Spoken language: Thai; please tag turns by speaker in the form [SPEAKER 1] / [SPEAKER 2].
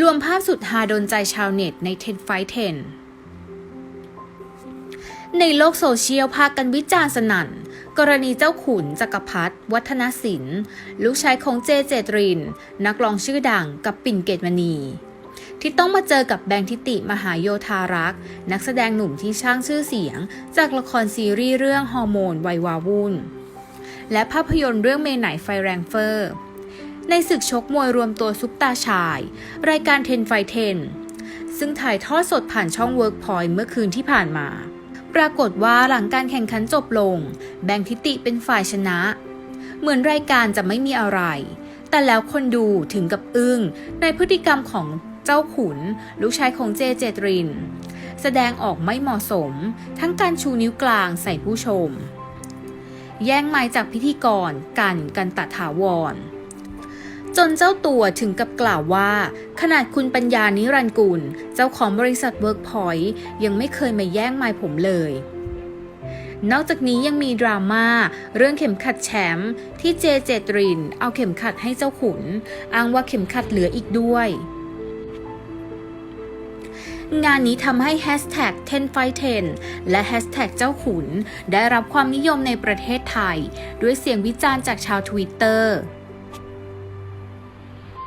[SPEAKER 1] รวมภาพสุดฮาโดนใจชาวเน็ตใน10 Fight 10 ในโลกโซเชียลพากันวิจารณ์สนั่น กรณีเจ้าขุนจักรพัฒน์วัฒนศิลป์ ลูกชายของเจเจตริน นักร้องชื่อดังกับปิ่นเกตมณี ที่ต้องมาเจอกับแบงค์ทิติมหาโยธารักษ์ นักแสดงหนุ่มที่สร้างชื่อเสียง จากละครซีรีส์เรื่องฮอร์โมนไววาวุ่น และภาพยนตร์เรื่องเมไหนไฟแรงเฟอร์ ในศึกชกมวยรวมตัวซุปตาชาย รายการเทนไฟเทนซึ่งถ่ายทอดสดผ่านช่อง Workpoint เมื่อคืนที่ผ่านมา ปรากฏว่าหลังการแข่งขันจบลง แบงค์ทิติเป็นฝ่ายชนะ เหมือนรายการจะไม่มีอะไร แต่แล้วคนดูถึงกับอึ้งในพฤติกรรมของเจ้าขุน ลูกชายของเจเจตริน แสดงออกไม่เหมาะสม ทั้งการชูนิ้วกลางใส่ผู้ชม แย่งไม้จากพิธีกรกันกันตะถาวร จนเจ้าตัวถึงกับกล่าวว่า ขนาดคุณปัญญานิรันกุล เจ้าของบริษัท Workpoint ยังไม่เคยมาแย่งไม้ผมเลย นอกจากนี้ยังมีดราม่าเรื่องเข็มขัดแชมป์ที่เจเจตริน เอาเข็มขัดให้เจ้าขุน อ้างว่าเข็มขัดเหลืออีกด้วยงานนี้ทำให้แฮชแท็ก10 fight 10 และแฮชแท็กเจ้าขุน ได้รับความนิยมในประเทศไทย ด้วยเสียงวิจารณ์จากชาวทวิตเตอร์